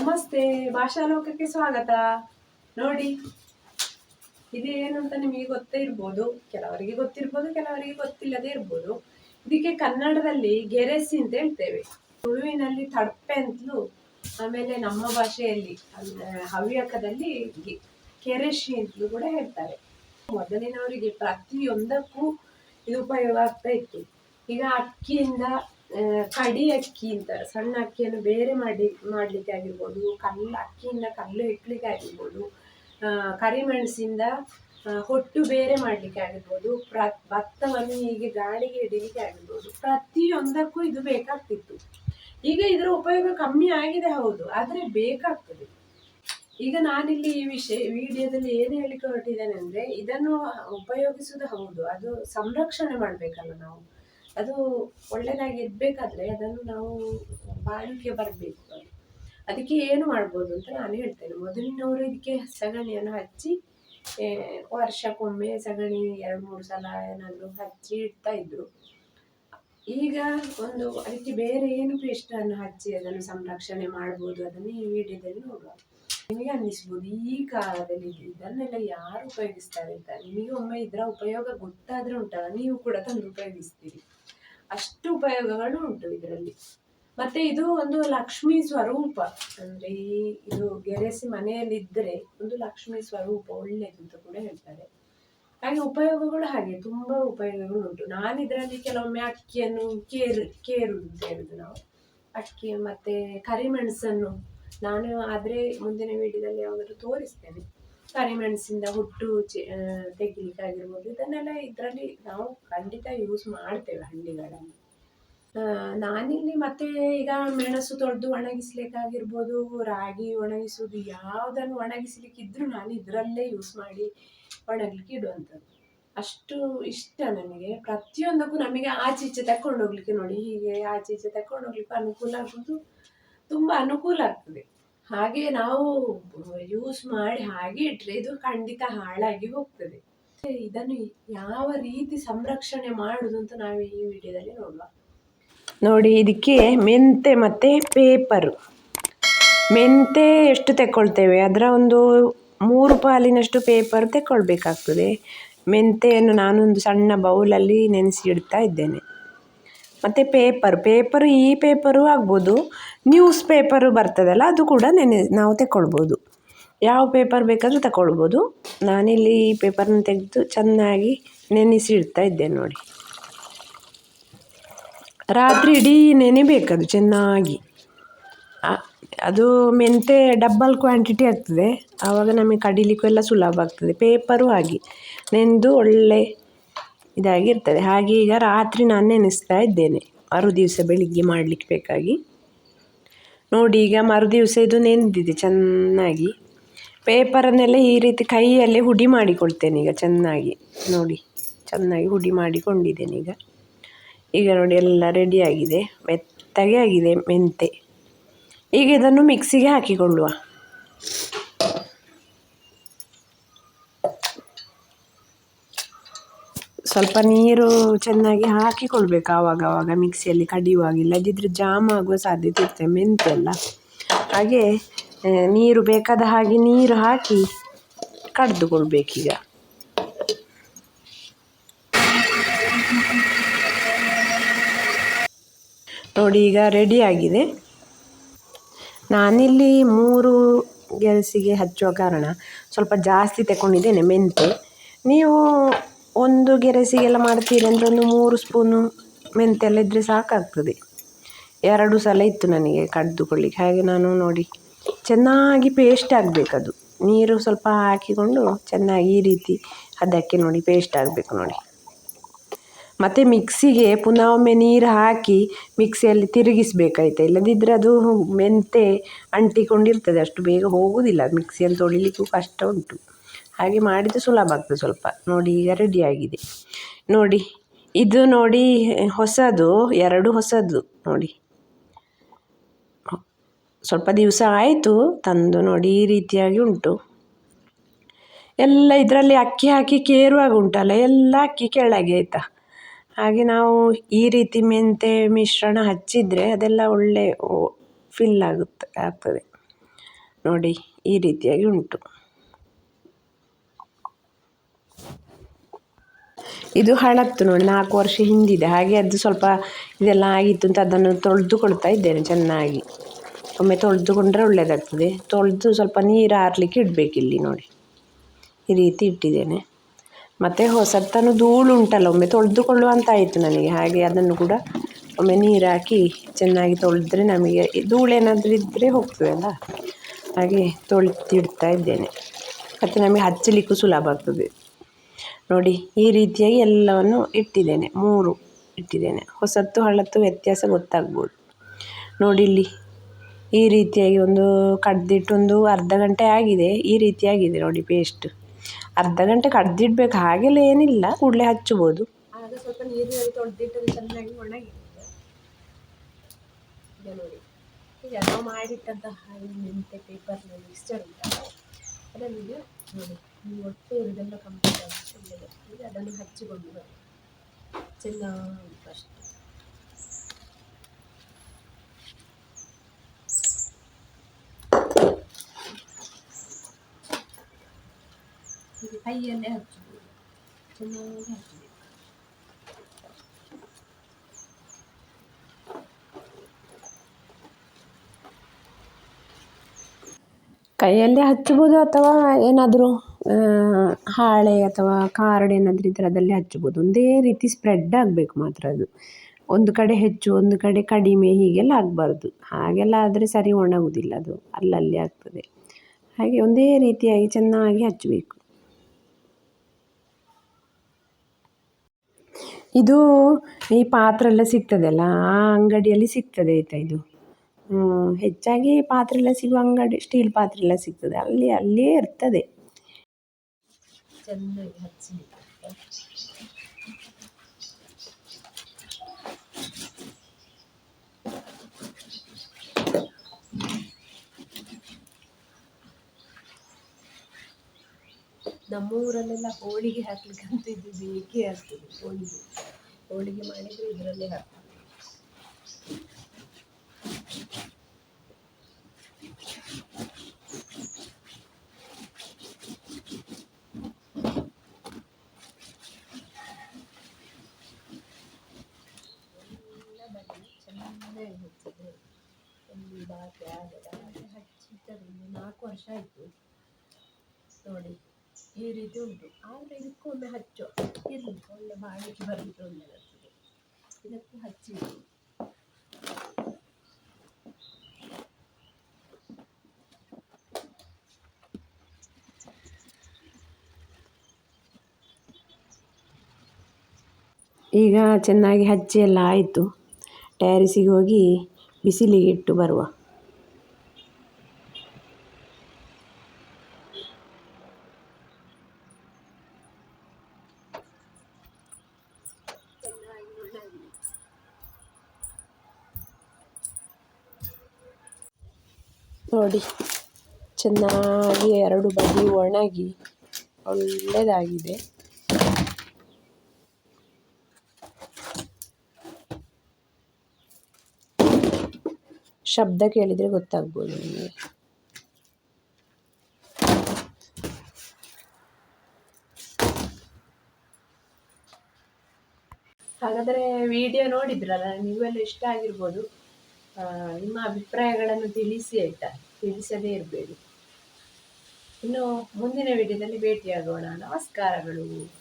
ನಮಸ್ತೆ, ಭಾಷಾಲೋಕಕ್ಕೆ ಸ್ವಾಗತ. ನೋಡಿ ಇದೇನು ಅಂತ ನಿಮಗೆ ಗೊತ್ತೇ ಇರ್ಬೋದು, ಕೆಲವರಿಗೆ ಗೊತ್ತಿರ್ಬೋದು, ಕೆಲವರಿಗೆ ಗೊತ್ತಿಲ್ಲದೆ ಇರ್ಬೋದು. ಇದಕ್ಕೆ ಕನ್ನಡದಲ್ಲಿ ಗೆರೆಸಿ ಅಂತ ಹೇಳ್ತೇವೆ. ತುಳುವಿನಲ್ಲಿ ತಡ್ಪೆ ಅಂತಲೂ, ಆಮೇಲೆ ನಮ್ಮ ಭಾಷೆಯಲ್ಲಿ, ಅಂದ್ರೆ ಹವ್ಯಕದಲ್ಲಿ ಕೆರೆಶಿ ಅಂತಲೂ ಕೂಡ ಹೇಳ್ತಾರೆ. ಮೊದಲಿನವರಿಗೆ ಪ್ರತಿಯೊಂದಕ್ಕೂ ಇದು ಉಪಯೋಗ ಆಗ್ತಾ ಇತ್ತು. ಈಗ ಅಕ್ಕಿಯಿಂದ ಕಡಿ ಅಕ್ಕಿ ಅಂತ ಸಣ್ಣ ಅಕ್ಕಿಯನ್ನು ಬೇರೆ ಮಾಡಿ, ಮಾಡಲಿಕ್ಕೆ ಆಗಿರ್ಬೋದು, ಕಲ್ಲು, ಅಕ್ಕಿಯಿಂದ ಕಲ್ಲು ಇಡ್ಲಿಕ್ಕೆ ಆಗಿರ್ಬೋದು ಕರಿಮೆಣಸಿಂದ ಹೊಟ್ಟು ಬೇರೆ ಮಾಡಲಿಕ್ಕೆ ಆಗಿರ್ಬೋದು, ಪ್ರ, ಭತ್ತವನ್ನು ಹೀಗೆ ಗಾಳಿಗೆ ಹಿಡಿಲಿಕ್ಕೆ ಆಗಿರ್ಬೋದು, ಪ್ರತಿಯೊಂದಕ್ಕೂ ಇದು ಬೇಕಾಗ್ತಿತ್ತು. ಈಗ ಇದರ ಉಪಯೋಗ ಕಮ್ಮಿ ಆಗಿದೆ ಹೌದು, ಆದರೆ ಬೇಕಾಗ್ತದೆ. ಈಗ ನಾನಿಲ್ಲಿ ಈ ವಿಷಯ ವಿಡಿಯೋದಲ್ಲಿ ಏನು ಹೇಳಿಕೊಟ್ಟಿದ್ದೇನೆ ಹೊರಟಿದ್ದೇನೆ ಅಂದ್ರೆ ಇದನ್ನು ಉಪಯೋಗಿಸುವುದು ಹೌದು, ಅದು ಸಂರಕ್ಷಣೆ ಮಾಡಬೇಕಲ್ಲ ನಾವು. ಅದು ಒಳ್ಳೆದಾಗಿ ಇರಬೇಕಾದ್ರೆ ಅದನ್ನು ನಾವು ಬಾಳಿಕೆ ಬರಬೇಕು ಅದಕ್ಕೆ ಏನು ಮಾಡ್ಬೋದು ಅಂತ ನಾನು ಹೇಳ್ತೇನೆ. ಮೊದಲಿನವರು ಇದಕ್ಕೆ ಸಗಣಿಯನ್ನು ಹಚ್ಚಿ ವರ್ಷಕ್ಕೊಮ್ಮೆ ಸಗಣಿ ಎರಡು, ಮೂರು ಸಲ ಏನಾದರೂ ಹಚ್ಚಿ ಇಡ್ತಾ ಇದ್ರು. ಈಗ ಒಂದು, ಅದಕ್ಕೆ ಬೇರೆ ಏನು ಪೇಸ್ಟನ್ನು ಹಚ್ಚಿ ಅದನ್ನು ಸಂರಕ್ಷಣೆ ಮಾಡ್ಬೋದು ಅದನ್ನು ಈ ವಿಡಿಯೋದಲ್ಲಿ ನೋಡುವ ನಿಮಗೆ ಅನ್ನಿಸ್ಬೋದು, ಈ ಕಾಲದಲ್ಲಿ ಇದನ್ನೆಲ್ಲ ಯಾರು ಉಪಯೋಗಿಸ್ತಾರೆ ಅಂತ? ನಿಮಗೆ ಒಮ್ಮೆ ಇದರ ಉಪಯೋಗ ಗೊತ್ತಾದರೆ ಉಂಟಲ್ಲ, ನೀವು ಕೂಡ ತಂದು ಉಪಯೋಗಿಸ್ತೀರಿ. ಅಷ್ಟು ಉಪಯೋಗಗಳು ಉಂಟು ಇದರಲ್ಲಿ. ಮತ್ತೆ ಇದು ಒಂದು ಲಕ್ಷ್ಮಿ ಸ್ವರೂಪ. ಅಂದ್ರೆ ಈ ಇದು ಗೆರೆಸಿ ಮನೆಯಲ್ಲಿ ಇದ್ರೆ ಒಂದು ಲಕ್ಷ್ಮಿ ಸ್ವರೂಪ ಒಳ್ಳೇದು ಅಂತ ಕೂಡ ಹೇಳ್ತಾರೆ. ಹಾಗೆ ಉಪಯೋಗಗಳು ಹಾಗೆ, ತುಂಬಾ ಉಪಯೋಗಗಳು ಉಂಟು. ನಾನು ಇದರಲ್ಲಿ ಕೆಲವೊಮ್ಮೆ ಅಕ್ಕಿಯನ್ನು ಕೇರು ಕೇರುದು ಅಂತ ಹೇಳುದು ನಾವು. ಅಕ್ಕಿ ಮತ್ತೆ ಕರಿಮೆಣಸನ್ನು ನಾನು ಆದ್ರೆ ಮುಂದಿನ ವಿಡಿಯೋದಲ್ಲಿ ಯಾವಾಗಲೂ ತೋರಿಸ್ತೇನೆ. ಕರಿಮೆಣಸಿಂದ ಹುಟ್ಟು ಚಿ ತೆಗಿಲಿಕ್ಕಾಗಿರ್ಬೋದು. ಇದನ್ನೆಲ್ಲ ಇದರಲ್ಲಿ ನಾವು ಖಂಡಿತ ಯೂಸ್ ಮಾಡ್ತೇವೆ ಹಳ್ಳಿಗಳಲ್ಲಿ. ನಾನಿಲ್ಲಿ ಮತ್ತೆ ಈಗ ಮೆಣಸು ತೊಳೆದು ಒಣಗಿಸ್ಲಿಕ್ಕಾಗಿರ್ಬೋದು, ರಾಗಿ ಒಣಗಿಸೋದು ಯಾವುದನ್ನು ಒಣಗಿಸ್ಲಿಕ್ಕಿದ್ರು ನಾನು ಇದರಲ್ಲೇ ಯೂಸ್ ಮಾಡಿ ಒಣಗ್ಲಿಕ್ಕೆ ಇಡುವಂಥದ್ದು. ಅಷ್ಟು ಇಷ್ಟ ನನಗೆ. ಪ್ರತಿಯೊಂದಕ್ಕೂ ನಮಗೆ ಆಚೆ ಈಚೆ ತಕೊಂಡು ಹೋಗ್ಲಿಕ್ಕೆ ನೋಡಿ, ಹೀಗೆ ಆಚೆ ಈಚೆ ತಕೊಂಡು ಹೋಗ್ಲಿಕ್ಕೆ ಅನುಕೂಲ ಆಗೋದು ತುಂಬ ಅನುಕೂಲ ಆಗ್ತದೆ. ಹಾಗೆ ನಾವು ಯೂಸ್ ಮಾಡಿ ಹಾಗೆ ಇಟ್ಟರೆ ಇದು ಖಂಡಿತ ಹಾಳಾಗಿ ಹೋಗ್ತದೆ. ಇದನ್ನು ಯಾವ ರೀತಿ ಸಂರಕ್ಷಣೆ ಮಾಡುದು ಅಂತ ನಾವು ಈ ವಿಡಿಯೋದಲ್ಲಿ ನೋಡುವ. ನೋಡಿ, ಇದಕ್ಕೆ ಮೆಂತೆ ಮತ್ತು ಪೇಪರ್ ಮೆಂತೆ ಎಷ್ಟು ತೆಕ್ಕೊಳ್ತೇವೆ ಅದರ ಒಂದು ಮೂರು ಪಾಲಿನಷ್ಟು ಪೇಪರ್ ತೆಕ್ಕೊಳ್ಬೇಕಾಗ್ತದೆ ಮೆಂತೆಯನ್ನು ನಾನೊಂದು ಸಣ್ಣ ಬೌಲಲ್ಲಿ ನೆನೆಸಿ ಇಡ್ತಾ ಇದ್ದೇನೆ. ಮತ್ತು ಪೇಪರ್, ಪೇಪರು ಈ ಪೇಪರು ಆಗ್ಬೋದು, ನ್ಯೂಸ್ ಪೇಪರು ಬರ್ತದಲ್ಲ, ಅದು ಕೂಡ ನೆನೆ, ನಾವು ತೆಕ್ಕೊಳ್ಬೋದು ಯಾವ ಪೇಪರ್ ಬೇಕಾದರೂ ತಗೊಳ್ಬೋದು ನಾನಿಲ್ಲಿ ಈ ಪೇಪರ್ನ ತೆಗೆದು ಚೆನ್ನಾಗಿ ನೆನೆಸಿ ಇಡ್ತಾ ಇದ್ದೇನೆ ನೋಡಿ. ರಾತ್ರಿ ಇಡೀ ನೆನೆಬೇಕದು ಚೆನ್ನಾಗಿ. ಅದು ಮೆಂತೆ ಡಬ್ಬಲ್ ಕ್ವಾಂಟಿಟಿ ಆಗ್ತದೆ. ಆವಾಗ ನಮಗೆ ಕಡಿಲಿಕ್ಕೂ ಎಲ್ಲ ಸುಲಭ ಆಗ್ತದೆ. ಪೇಪರು ಆಗಿ ನೆಂದು ಒಳ್ಳೆ ಇದಾಗಿರ್ತದೆ. ಹಾಗೆ ಈಗ ರಾತ್ರಿ ನಾನು ನೆನೆಸ್ತಾ ಇದ್ದೇನೆ. ಮರು ದಿವಸ ಬೆಳಿಗ್ಗೆ ಮಾಡಲಿಕ್ಕೆ ಬೇಕಾಗಿ. ನೋಡಿ ಈಗ ಮರು ದಿವಸ ಇದು ನೆನೆದಿದೆ ಚೆನ್ನಾಗಿ. ಪೇಪರನ್ನೆಲ್ಲ ಈ ರೀತಿ ಕೈಯಲ್ಲೇ ಹುಡಿ ಮಾಡಿಕೊಳ್ತೇನೆ ಈಗ ಚೆನ್ನಾಗಿ. ನೋಡಿ, ಚೆನ್ನಾಗಿ ಹುಡಿ ಮಾಡಿಕೊಂಡಿದ್ದೇನೆ ಈಗ. ಈಗ ನೋಡಿ ಎಲ್ಲ ರೆಡಿಯಾಗಿದೆ ಮೆತ್ತಗೆ ಆಗಿದೆ ಮೆಂತೆ. ಈಗ ಇದನ್ನು ಮಿಕ್ಸಿಗೆ ಹಾಕಿಕೊಳ್ಳುವ. ಸ್ವಲ್ಪ ನೀರು ಚೆನ್ನಾಗಿ ಹಾಕಿಕೊಳ್ಬೇಕು ಆವಾಗವಾಗ ಆವಾಗ ಮಿಕ್ಸಿಯಲ್ಲಿ ಕಡಿಯುವಾಗ ಇಲ್ಲದಿದ್ದರೆ ಜಾಮ್ ಆಗುವ ಸಾಧ್ಯತೆ ಇರ್ತದೆ ಮೆಂತೆಲ್ಲ ಹಾಗೆ ನೀರು ಬೇಕಾದ ಹಾಗೆ ನೀರು ಹಾಕಿ ಕಡಿದುಕೊಳ್ಬೇಕೀಗ ನೋಡಿ, ಈಗ ರೆಡಿ ಆಗಿದೆ. ನಾನಿಲ್ಲಿ ಮೂರು ಗೆಲಸಿಗೆ ಹಚ್ಚುವ ಕಾರಣ ಸ್ವಲ್ಪ ಜಾಸ್ತಿ ತಗೊಂಡಿದ್ದೇನೆ ಮೆಂತೆ ನೀವು ಒಂದು ಗೆರೆಸಿಗೆಲ್ಲ ಮಾಡ್ತೀರಿ ಅಂದರೆ ಒಂದು ಮೂರು ಸ್ಪೂನು ಮೆಂತೆ ಎಲ್ಲ ಇದ್ದರೆ ಸಾಕಾಗ್ತದೆ. ಎರಡು ಸಲ ಇತ್ತು ನನಗೆ ಕಡಿದುಕೊಳ್ಳಿಕ್ಕೆ. ಹಾಗೆ ನಾನು ನೋಡಿ, ಚೆನ್ನಾಗಿ ಪೇಸ್ಟ್ ಆಗಬೇಕದು. ನೀರು ಸ್ವಲ್ಪ ಹಾಕಿಕೊಂಡು ಚೆನ್ನಾಗಿ ಈ ರೀತಿ ಅದಕ್ಕೆ ನೋಡಿ ಪೇಸ್ಟ್ ಆಗಬೇಕು ನೋಡಿ. ಮತ್ತು ಮಿಕ್ಸಿಗೆ ಪುನಃ ಒಮ್ಮೆ ನೀರು ಹಾಕಿ ಮಿಕ್ಸಿಯಲ್ಲಿ ತಿರುಗಿಸ್ಬೇಕಾಯ್ತು. ಇಲ್ಲದಿದ್ದರೆ ಅದು ಮೆಂತೆ ಅಂಟಿಕೊಂಡಿರ್ತದೆ. ಅಷ್ಟು ಬೇಗ ಹೋಗುವುದಿಲ್ಲ ಮಿಕ್ಸಿಯಲ್ಲಿ ತೊಳಿಲಿಕ್ಕೂ ಕಷ್ಟ ಉಂಟು. ಹಾಗೆ ಮಾಡಿದರೆ ಸುಲಭ ಆಗ್ತದೆ ಸ್ವಲ್ಪ. ನೋಡಿ ಈಗ ರೆಡಿಯಾಗಿದೆ ನೋಡಿ, ಇದು ನೋಡಿ ಹೊಸದು, ಎರಡು ಹೊಸದು ನೋಡಿ. ಸ್ವಲ್ಪ ದಿವಸ ಆಯಿತು, ತಂದು ನೋಡಿ ಈ ರೀತಿಯಾಗಿ ಉಂಟು. ಎಲ್ಲ ಇದರಲ್ಲಿ ಅಕ್ಕಿ ಹಾಕಿ ಕೇರುವಾಗ ಉಂಟಲ್ಲ, ಎಲ್ಲ ಅಕ್ಕಿ ಕೆಳಗೆ ಆಯಿತಾ? ಹಾಗೆ ನಾವು ಈ ರೀತಿ ಮೆಂತೆ ಮಿಶ್ರಣ ಹಚ್ಚಿದರೆ ಅದೆಲ್ಲ ಒಳ್ಳೆ ಫಿಲ್ ಆಗುತ್ತೆ, ಆಗ್ತದೆ. ನೋಡಿ, ಈ ರೀತಿಯಾಗಿ ಉಂಟು. ಇದು ಹಳತ್ತು ನೋಡಿ, ನಾಲ್ಕು ವರ್ಷ ಹಿಂದಿದೆ. ಹಾಗೆ ಅದು ಸ್ವಲ್ಪ ಇದೆಲ್ಲ ಆಗಿತ್ತು ಅಂತ ಅದನ್ನು ತೊಳೆದುಕೊಳ್ತಾ ಇದ್ದೇನೆ ಚೆನ್ನಾಗಿ. ಒಮ್ಮೆ ತೊಳೆದುಕೊಂಡ್ರೆ ಒಳ್ಳೆಯದಾಗ್ತದೆ. ತೊಳೆದು ಸ್ವಲ್ಪ ನೀರು ಆರಲಿಕ್ಕೆ ಇಡಬೇಕು ಇಲ್ಲಿ ನೋಡಿ. ಈ ರೀತಿ ಇಟ್ಟಿದ್ದೇನೆ. ಮತ್ತು ಹೊಸತನು ಧೂಳು ಉಂಟಲ್ಲ, ಒಮ್ಮೆ ತೊಳೆದುಕೊಳ್ಳುವಂತಾಯಿತು ಅಂತ ಆಯಿತು ನನಗೆ. ಹಾಗೆ ಅದನ್ನು ಕೂಡ ಒಮ್ಮೆ ನೀರು ಹಾಕಿ ಚೆನ್ನಾಗಿ ತೊಳೆದ್ರೆ ನಮಗೆ ಧೂಳೇನಾದರೂ ಇದ್ದರೆ ಹೋಗ್ತದಲ್ಲ ಹಾಗೆ ತೊಳೆದಿಡ್ತಾ ಇದ್ದೇನೆ. ಮತ್ತು ನಮಗೆ ಹಚ್ಚಲಿಕ್ಕೂ ಸುಲಭ ಆಗ್ತದೆ. ನೋಡಿ, ಈ ರೀತಿಯಾಗಿ ಎಲ್ಲವನ್ನು ಇಟ್ಟಿದ್ದೇನೆ. ಮೂರು ಇಟ್ಟಿದ್ದೇನೆ. ಹೊಸತ್ತು ಹಳತ್ತು ವ್ಯತ್ಯಾಸ ಗೊತ್ತಾಗ್ಬೋದು. ನೋಡಿ ಇಲ್ಲಿ, ಈ ರೀತಿಯಾಗಿ ಒಂದು ಕಡ್ದಿಟ್ಟು ಒಂದು ಅರ್ಧ ಗಂಟೆ ಆಗಿದೆ. ಈ ರೀತಿಯಾಗಿದೆ ನೋಡಿ ಪೇಸ್ಟ್ ಅರ್ಧ ಗಂಟೆ ಕಡ್ದಿಡ್ಬೇಕು, ಹಾಗೆಲ್ಲ ಏನಿಲ್ಲ. ಕೂಡಲೇ ಹಚ್ಚಬೋದು. ಮಾಡಿಟ್ಟಂತಹ ಮೆಂತೆ ಪೇಪರ್ನ ಮಿಕ್ಸ್ಚರ್ ಉಂಟು ಅದನ್ನು ನೋಡಿ. ಈ ಇರೋದೆಲ್ಲ ಕಂಪ್ಲೀಟ್ ಆಗಿ ಈಗ ಅದನ್ನು ಹಚ್ಚಿಕೊಂಡು ಚೆನ್ನಾಗಿ ಫಸ್ಟ್ ಇದು ಕೈಯಲ್ಲೇ ಹಚ್ಚಬೇಕು ಚೆನ್ನಾಗಿ ಹಚ್ಚಬೇಕು. ಕೈಯಲ್ಲೇ ಹಚ್ಚಬಹುದು ಅಥವಾ ಏನಾದರೂ? ಹಾಳೆ ಅಥವಾ ಕಾರ್ಡ್ ಏನಾದರೂ ಇದ್ದರೆ ಅದರಲ್ಲಿ ಹಚ್ಬೋದು ಒಂದೇ ರೀತಿ ಸ್ಪ್ರೆಡ್ ಆಗಬೇಕು ಮಾತ್ರ ಅದು. ಒಂದು ಕಡೆ ಹೆಚ್ಚು, ಒಂದು ಕಡೆ ಕಡಿಮೆ ಹೀಗೆಲ್ಲ ಆಗಬಾರ್ದು. ಹಾಗೆಲ್ಲ ಆದರೆ ಸರಿ ಒಣಗುವುದಿಲ್ಲ ಅದು. ಅಲ್ಲಲ್ಲಿ ಆಗ್ತದೆ. ಹಾಗೆ ಒಂದೇ ರೀತಿಯಾಗಿ ಚೆನ್ನಾಗಿ ಹಚ್ಚಬೇಕು. ಇದು ಈ ಪಾತ್ರೆ ಎಲ್ಲ ಸಿಗ್ತದಲ್ಲ ಆ ಅಂಗಡಿಯಲ್ಲಿ ಸಿಗ್ತದೆ ಆಯಿತಾ ಇದು? ಹೆಚ್ಚಾಗಿ ಪಾತ್ರೆ ಎಲ್ಲ ಸಿಗುವ ಅಂಗಡಿ ಸ್ಟೀಲ್ ಪಾತ್ರೆ ಎಲ್ಲ ಸಿಗ್ತದೆ. ಅಲ್ಲಿ ಅಲ್ಲಿಯೇ ಇರ್ತದೆ. ಚೆನ್ನಾಗಿ ಹಚ್ಚಿ ನಮ್ಮೂರಲ್ಲೆಲ್ಲ ಹೋಳಿಗೆ ಹಾಕ್ಲಿಕ್ಕೆ ಅಂತ ಇದು ಬೇಕೇ ಆಗ್ತದೆ ಹೋಳಿಗೆ. ಹೋಳಿಗೆ ಮಾಡಿದರೆ ಇದರಲ್ಲೇ ಹಾಕ್ತದೆ ಚೆನ್ನಾಗಿ ಹಚ್ಚಿದೆ ಒಂದು ಬಾಕಿ ಆಗದ ಹಾಗೆ ಹಚ್ಚಿದ್ದರಿಂದ ನಾಲ್ಕು ವರ್ಷ ಆಯಿತು. ನೋಡಿ, ಈ ರೀತಿ ಉಂಟು. ಆದರೆ ಇದಕ್ಕೊಮ್ಮೆ ಹಚ್ಚು, ಇರಲಿ, ಒಳ್ಳೆ ಬಾಳಿಕೆ ಬರಲಿಕ್ಕೆ ಒಳ್ಳೆಯದಾಗ್ತದೆ ಇದಕ್ಕೂ ಹಚ್ಚಿ ಈಗ ಚೆನ್ನಾಗಿ ಹಚ್ಚಿ ಎಲ್ಲ ಆಯಿತು. ಟ್ಯಾರಿಸಿಗೆ ಹೋಗಿ ಬಿಸಿಲಿಗೆ ಇಟ್ಟು ಬರುವ. ನೋಡಿ. ಚೆನ್ನಾಗಿ ಎರಡು ಬದಿ ಒಣಗಿ ಒಳ್ಳೆಯದಾಗಿದೆ ಶಬ್ದ ಕೇಳಿದರೆ ಗೊತ್ತಾಗ್ಬೋದು ನಿಮಗೆ. ಹಾಗಾದರೆ ವಿಡಿಯೋ ನೋಡಿದ್ರಲ್ಲ ನೀವೆಲ್ಲ ಇಷ್ಟ ಆಗಿರ್ಬೋದು. ನಿಮ್ಮ ಅಭಿಪ್ರಾಯಗಳನ್ನು ತಿಳಿಸಿ ಆಯಿತಾ? ತಿಳಿಸದೇ ಇರಬೇಡಿ. ಇನ್ನು ಮುಂದಿನ ವಿಡಿಯೋದಲ್ಲಿ ಭೇಟಿಯಾಗೋಣ. ನಮಸ್ಕಾರಗಳು.